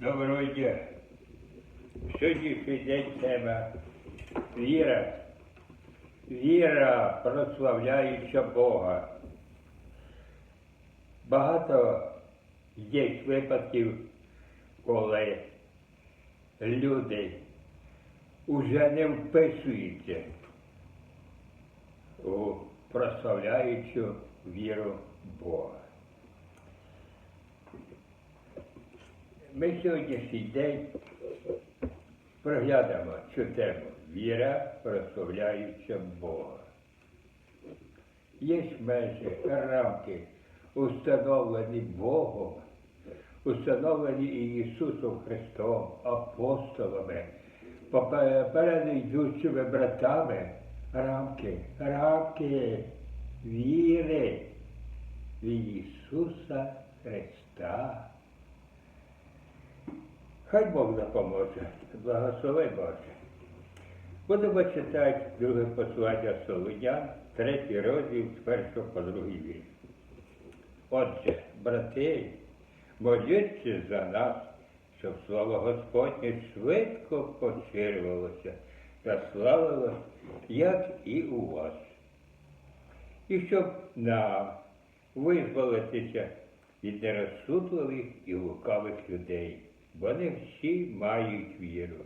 Доброго дня. Сьогоднішній день тема віра. Віра, прославляюча Бога. Багато є випадків, коли люди вже не вписуються у прославляючу віру Бога. Ми сьогоднішній день проглянемо цю тему віра, прославляюча Бога. Є межі, рамки, установлені Богом, установлені Ісусом Христом, апостолами, попереду йдучими братами, рамки, рамки віри в Ісуса Христа. Хай Бог допоможе, благослови Боже. Будемо читати друге послання Солонян, третій розділ з першого по другий вірш. Отже, брати, моліться за нас, щоб слово Господнє швидко поширювалося та славилось, як і у вас. І щоб нам визволитися від нерозсудливих і лукавих людей. Вони всі мають віру.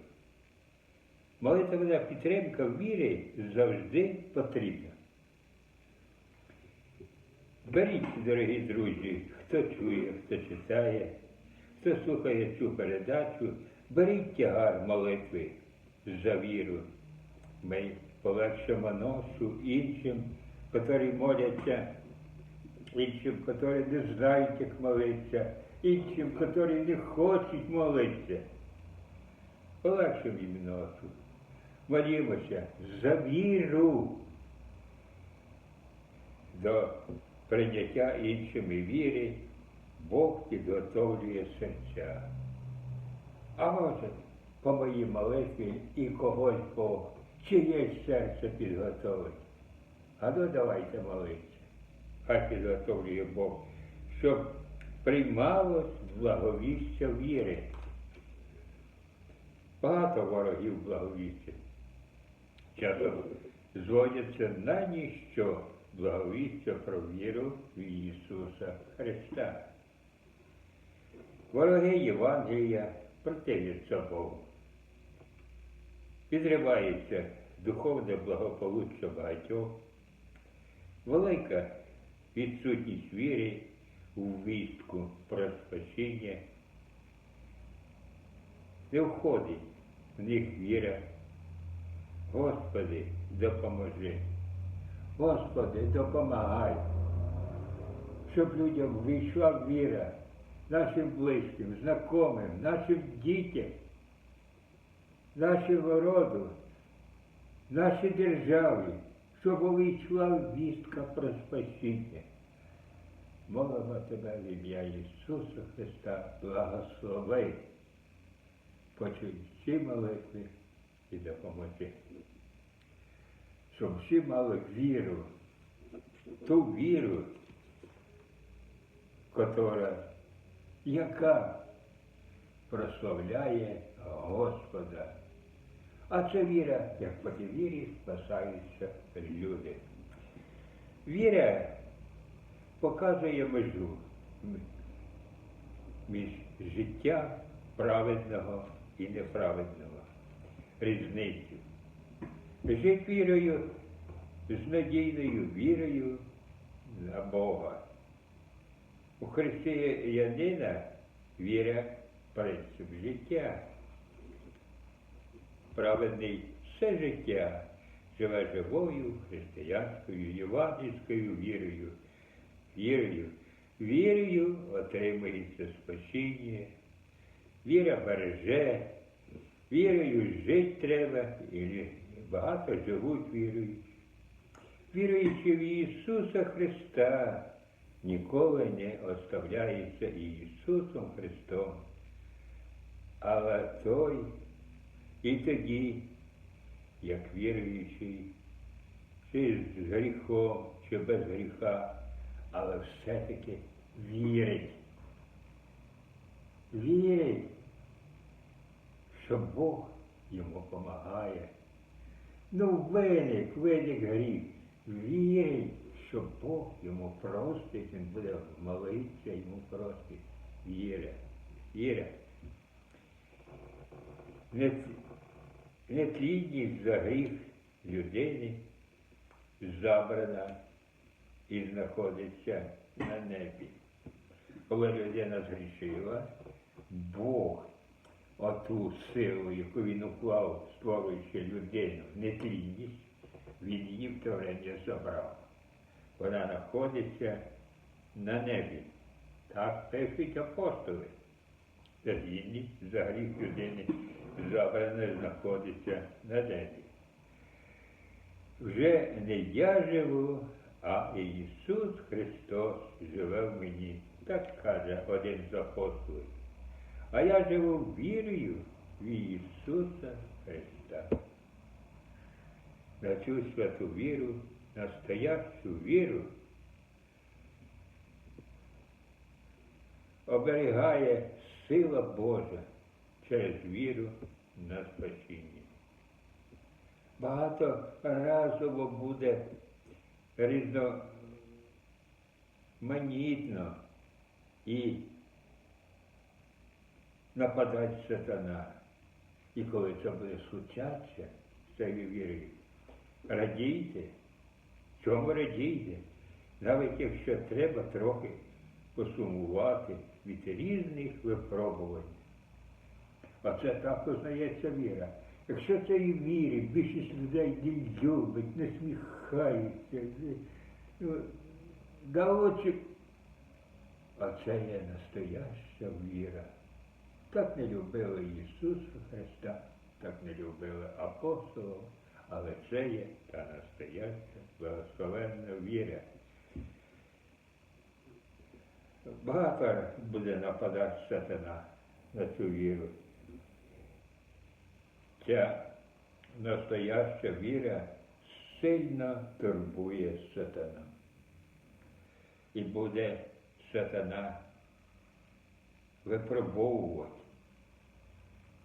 Молитвена підтримка віри завжди потрібна. Беріть, дорогі друзі, хто чує, хто читає, хто слухає цю передачу, беріть тягар молитви за віру. Ми полегшимо ношу іншим, котрі моляться, іншим, котрі не знають, як молитися іншим, які не хочуть молитися. Полегшим їм ношу. Молімося за віру до прийняття іншими віри, Бог підготовлює серця. А може, по моїй молитві і когось Бог чиєсь серце підготовить. А ну давайте молитися. Хай підготовлює Бог, щоб приймалось благовістя віри. Багато ворогів благовістя. Часом зводяться на ніщо благовістя про віру в Ісуса Христа. Вороги Євангелія противляться Богу. Підривається духовне благополуччя багатьох, велика відсутність віри у вістку про спасіння, не входить в них віра. Господи, допоможи. Господи, допомагай, щоб людям війшла віра нашим близьким, знайомим, нашим дітям, нашому роду, нашій державі, щоб увійшла вістка про спасіння. Молимо тебе в ім'я Ісуса Христа, благослови, почуй всі молитви і допоможи. Щоб всі мали віру, ту віру, котра, яка прославляє Господа. А це віра, як по тій вірі спасаються люди. Віра показує межу між життям праведного і неправедного, різницю. Жить вірою, з надійною вірою на Бога. У християнина віра принцип життя. Праведний все життя живе живою християнською, євангельською вірою вірою. Вірою отримується спасіння, віра береже, вірою жити треба, і багато живуть віруючи. Віруючи в Ісуса Христа, ніколи не оставляється Ісусом Христом. Але той і тоді, як віруючий, чи з гріхом, чи без гріха, але все-таки вірить. Вірить що Бог йому допомагає. Ну, виник, виник гріх. Вірить, що Бог йому простить, він буде молитися, йому простить. Віра, віра. Не- Нетлінність за гріх людини забрана і знаходиться на небі. Коли людина згрішила, Бог оту силу, яку він уклав, створюючи людину, нетлінність, він її в творення забрав. Вона знаходиться на небі. Так пишуть апостоли. Нетлінність за гріх людини забрана знаходиться на небі. Вже не я живу, а Ісус Христос живе в мені. Так каже один з апостолів. А я живу вірою в Ісуса Христа. На цю святу віру, настоящу віру, оберігає сила Божа через віру на спасіння. Багато разово буде різноманітно і нападати сатана. І коли це буде случатися з цією вірою, радійте, чому радійте, навіть якщо треба трохи посумувати від різних випробувань. А це так познається віра. Якщо цієї віри більшість людей не любить, не сміхається, ну, да очі. А це є настояща віра. Так не любили Ісуса Христа, так не любили апостолів, але це є та настояща благословенна віра. Багато буде нападати сатана на цю віру. Ця настояща віра сильно турбує сатана. І буде сатана випробовувати.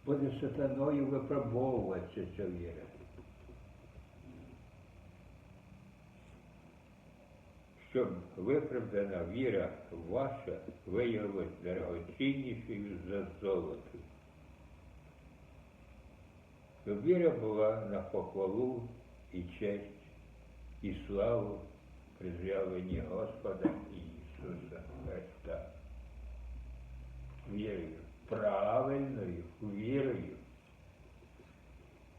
Буде сатаною випробовуватися ця віра. Щоб виправдана віра ваша виявилась дорогоціннішою за золото. Щоб віра була на похвалу і честь, і славу при з'явленні Господа Ісуса Христа. Вірою, правильною вірою.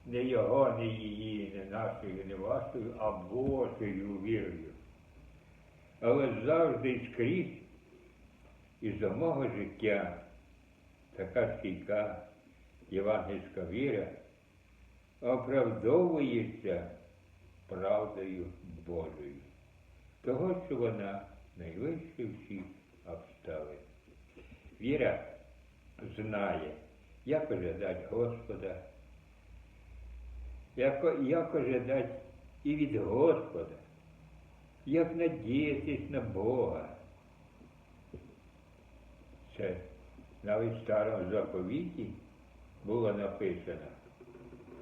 Не його, не її, не нашою, не вашою, а Божою вірою. Але завжди і скрізь із мого життя така стійка євангельська віра оправдовується правдою Божою, того, що вона найвище всіх обставин. Віра знає, як ожидати Господа, як, як ожидати і від Господа, як надіятись на Бога. Це навіть в старому заповіті було написано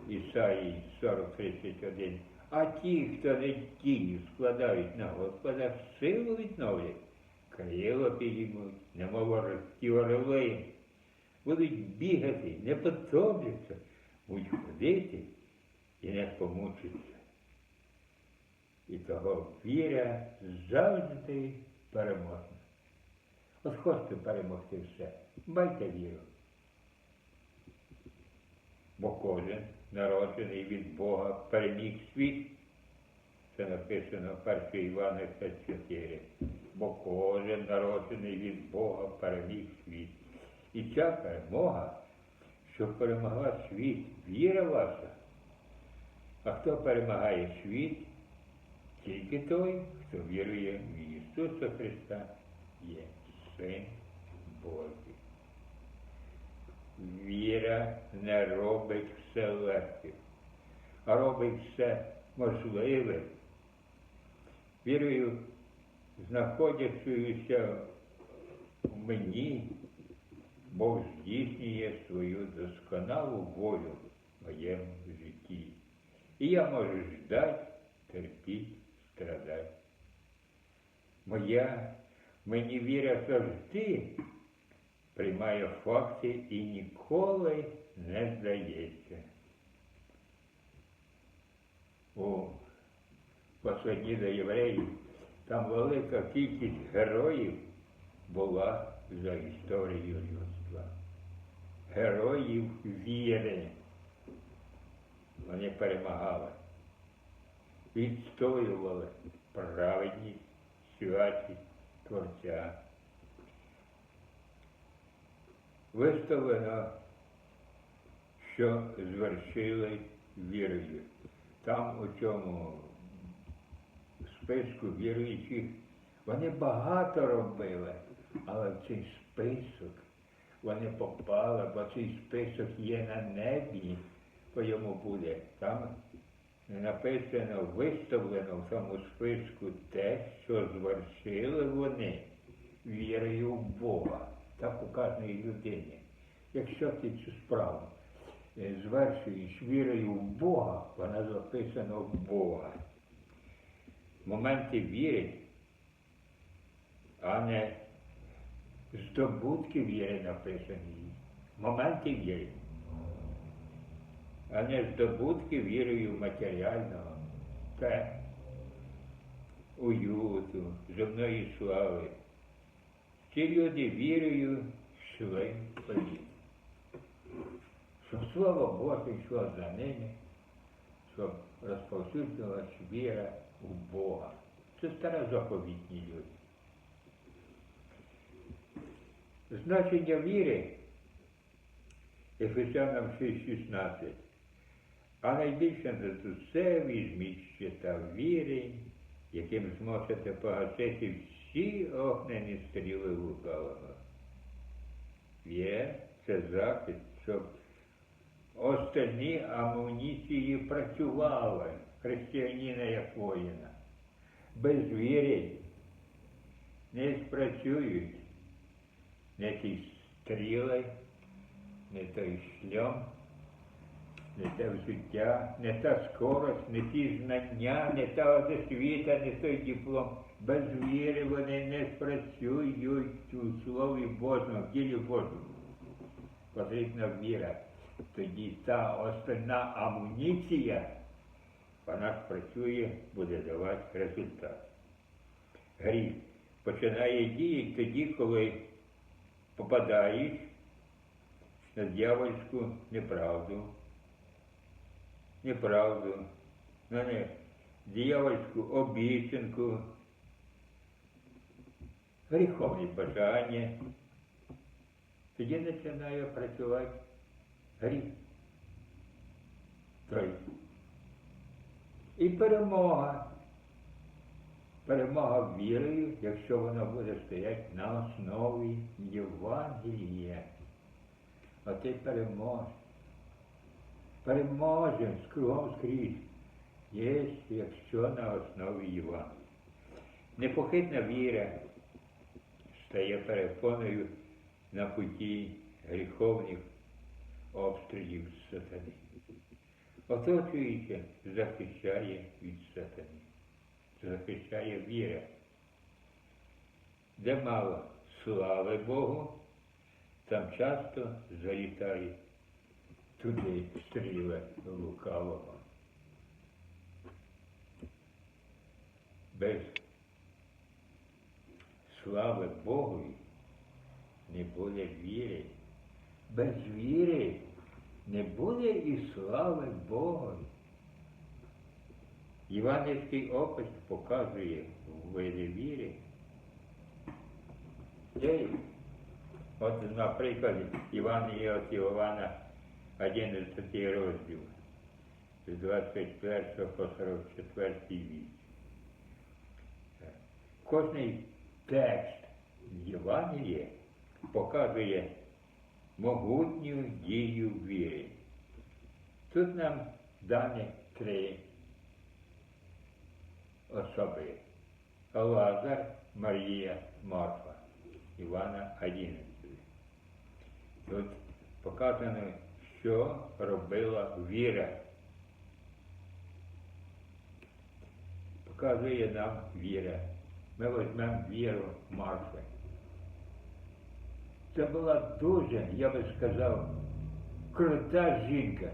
Ісаїї 40.31. А ті, хто надію складають на Господа, силу відновлять, крила підіймуть, немов орли, орли, будуть бігати, не потомляться, будуть ходити і не помучаться. І того віра завжди переможна. От хочете перемогти все, майте віру. Бо кожен народжений від Бога переміг світ. Це написано в 1 Івана 4. Бо кожен народжений від Бога переміг світ. І ця перемога, що перемогла світ, віра ваша. А хто перемагає світ? Тільки той, хто вірує в Ісуса Христа, є Син Божий. Віра не робить все легким, а робить все можливе. Вірою, знаходячися в мені, Бог здійснює свою досконалу волю в моєму житті. І я можу ждати, терпіти, страдати. Моя мені віра завжди приймає факти і ніколи не здається. У посланні до євреїв там велика кількість героїв була за історією людства. Героїв віри. Вони перемагали, відстоювали праведність, святість Творця. Виставлено, що звершили вірою. Там у цьому списку віруючих вони багато робили, але в цей список вони попали, бо цей список є на небі, по йому буде. Там написано, виставлено в цьому списку те, що звершили вони вірою в Бога, так у кожної людини. Якщо ти цю справу е, звершуєш вірою в Бога, вона записана в Бога. Моменти віри, а не здобутки віри написані. Моменти віри а не здобутки вірою матеріального та уюту, земної слави. Ці люди вірою йшли вперед. Щоб слава Божа йшла за ними, щоб розповсюджувалась віра в Бога. Це старозаповітні люди. Значення віри Ефесянам 6.16 а найбільше все візьміть щита віри, яким зможете погасити всі огнені стріли лукавого. Є це захист, щоб остальні амуніції працювали християнина як воїна. Без віри не спрацюють не ті стріли, не той шльом не те взуття, не та скорость, не ті знання, не та освіта, не той диплом. Без віри вони не спрацюють у Слові Божому, в ділі Божому. Потрібна віра. Тоді та остальна амуніція, вона спрацює, буде давати результат. Гріх починає діяти тоді, коли попадаєш на дьявольську неправду неправду, на не дьявольську обіцянку, гріховні бажання. Тоді починає працювати гріх. Той. І перемога. Перемога вірою, якщо вона буде стояти на основі Євангелія. А ти переможеш переможемо кругом скрізь, є, якщо на основі Євангелія. Непохитна віра стає перепоною на путі гріховних обстрілів сатани. Оточуючи, захищає від сатани, захищає віра. Де мало слави Богу, там часто залітає туди стріли лукавого. Без слави Богові не буде віри. Без віри не буде і слави Богові. Іванівський опис показує в виді віри. Де, от, наприклад, Іван і от Івана 11 розділ з 21 по 44 віч. Кожний текст Євангелія показує могутню дію віри. Тут нам дані три особи. Лазар, Марія, Марфа, Івана 11. Тут показано, що робила віра. Показує нам віра. Ми візьмемо віру Марфи. Це була дуже, я би сказав, крута жінка.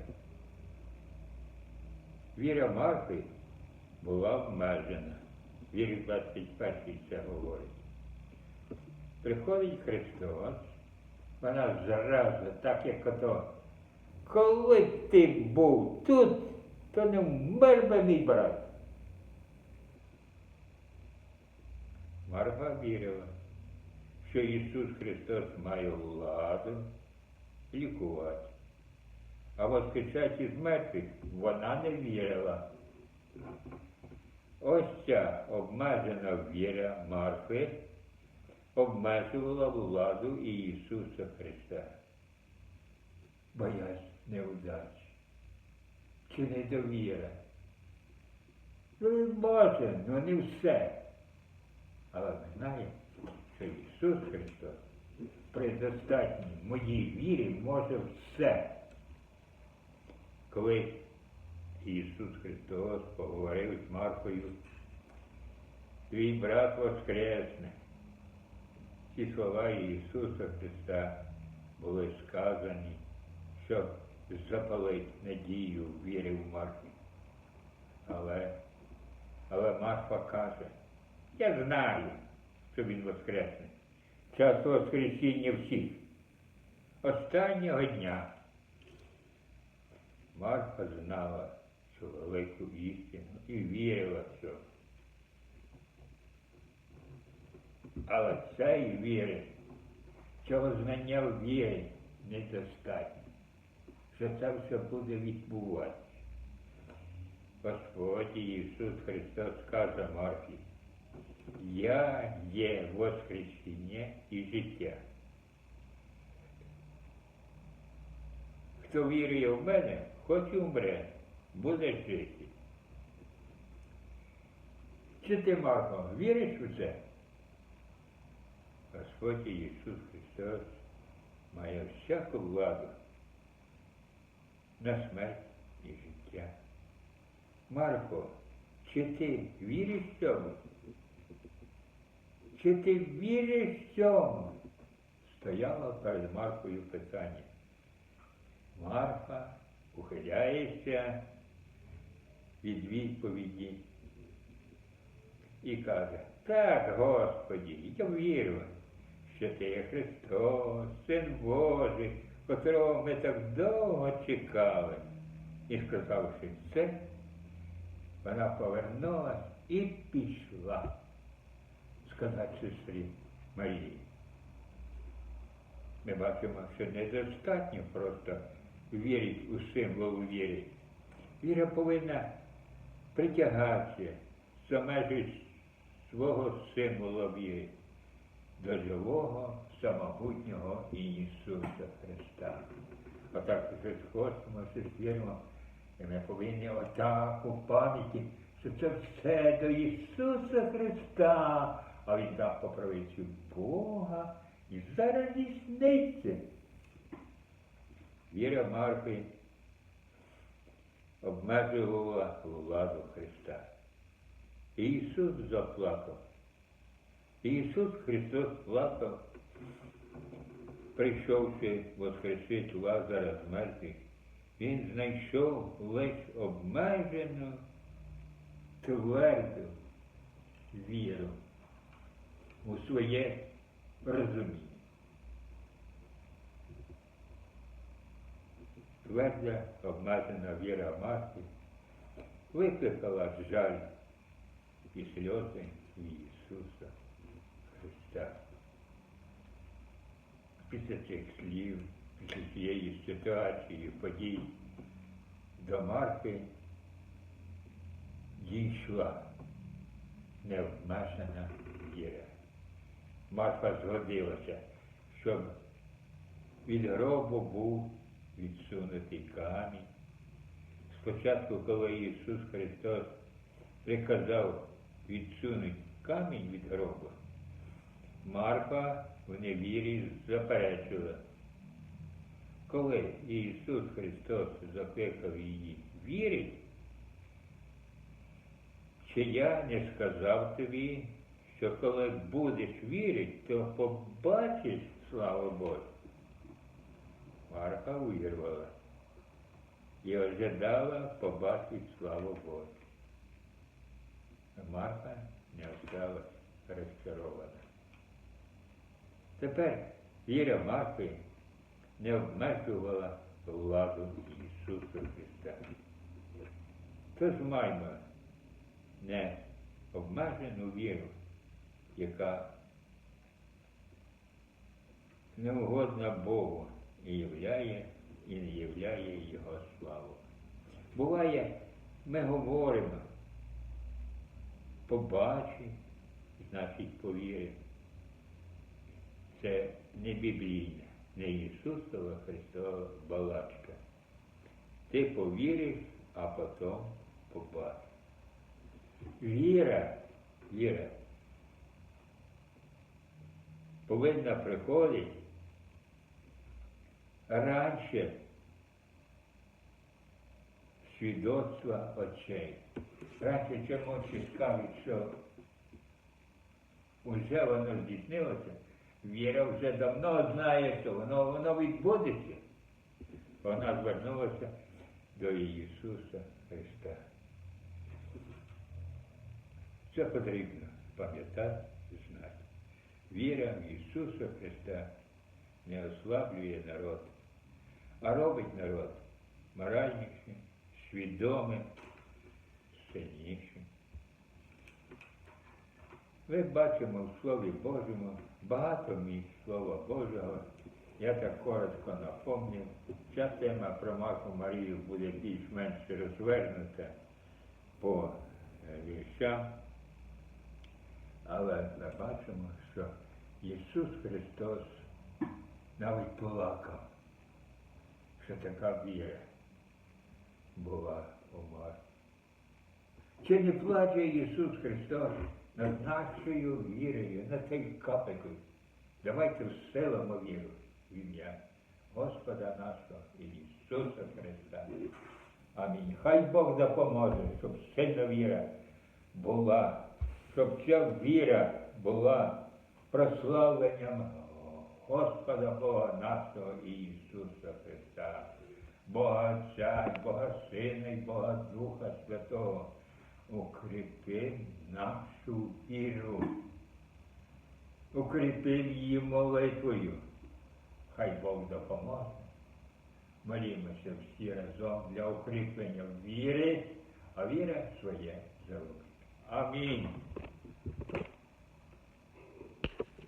Віра Марфи була обмежена. Вірі 21 це говорить. Приходить Христос, вона зразу, так як ото, коли ти був тут, то не вмер би мій брат. Марфа вірила, що Ісус Христос має владу лікувати. А воскрешати з мертвих вона не вірила. Ось ця обмежена віра Марфи обмежувала владу і Ісуса Христа. Боясь неудачі чи недовіра. Ну, може, ну не все. Але ми знаємо, що Ісус Христос при достатній моїй вірі може все. Коли Ісус Христос поговорив з Маркою, твій брат воскресне. Ці слова Ісуса Христа були сказані, щоб запалить надію віри в Марфі. Але, але Марфа каже, я знаю, що він воскресне. Час воскресіння всіх. Останнього дня Марфа знала цю велику істину і вірила в це. Але цієї віри, цього знання в вірі недостатньо, що це все буде відбуватися. Господь Ісус Христос каже Марфі, я є воскресіння і життя. Хто вірує в мене, хоч і умре, буде жити. Чи ти, Марко, віриш у це? Господь Ісус Христос має всяку владу на смерть і життя. Марко, чи ти віриш в цьому? Чи ти віриш цьому? Стояло перед Маркою питання. Марфа ухиляється від відповіді і каже, так, Господі, я вірю, що ти є Христос, Син Божий, котрого ми так довго чекали. І сказавши це, вона повернулась і пішла сказати сестрі Марії. Ми бачимо, що недостатньо просто вірити у символ віри. Віра повинна притягатися за межі свого символа віри до живого, самогутнього Ісуса Христа. Отак вже сходимо, все віримо, і ми повинні отак у пам'яті, що це все до Ісуса Христа, а Він дав по правицю Бога і зараз різниці. Віра Марфи обмежувала владу Христа. Ісус заплакав. Ісус Христос плакав, прийшовши воскресити Лазара з мертвих, Він знайшов лише обмежену тверду віру у своє розуміння. Тверда обмежена віра матки викликала жаль і сльози Ісуса Христа. Після цих слів, після цієї ситуації, подій до Марки дійшла необмежена віра. Марфа згодилася, щоб від гробу був відсунутий камінь. Спочатку, коли Ісус Христос приказав відсунути камінь від гробу, Марфа в невірі заперечила. коли Ісус Христос закликав її вірити, чи я не сказав тобі, що коли будеш вірити, то побачиш славу Божу. Марка увірвала і ожидала побачити славу Божу. Марка не осталась розчарована. Тепер віра Марки не обмежувала владу Ісуса Христа. Тож маємо не обмежену віру, яка не угодна Богу і являє, і не являє Його славу. Буває, ми говоримо, побачи, значить повіри. Це не біблійна, не Ісусова Христова балачка. Ти повіриш, а потім побачиш. Віра, віра повинна приходити раніше свідоцтва очей. Раніше чомусь скажуть, що вже воно здійснилося, віра вже давно знає, що воно, воно відбудеться. Вона звернулася до Ісуса Христа. Це потрібно пам'ятати. Віра в Ісуса Христа не ослаблює народ, а робить народ моральнішим, свідомим, сильнішим. Ми бачимо в Слові Божому багато місць Слова Божого. Я так коротко напомню. Ця тема про Марку Марію буде більш-менш розвернута по е, віршам. Але ми бачимо, що Ісус Христос навіть плакав, що така віра була у вас. Чи не плаче Ісус Христос над нашою вірою, над цією капикою? Давайте вселимо віру в ім'я Господа нашого Ісуса Христа. Амінь. Хай Бог допоможе, щоб сильна віра була, щоб ця віра була прославленням Господа Бога нашого Ісуса Христа, Бога Отця, Бога Сина і Бога Духа Святого. Укріпи нашу віру, укріпи її молитвою. Хай Бог допоможе. Молімося всі разом для укріплення віри, а віра своє залишить. Амінь.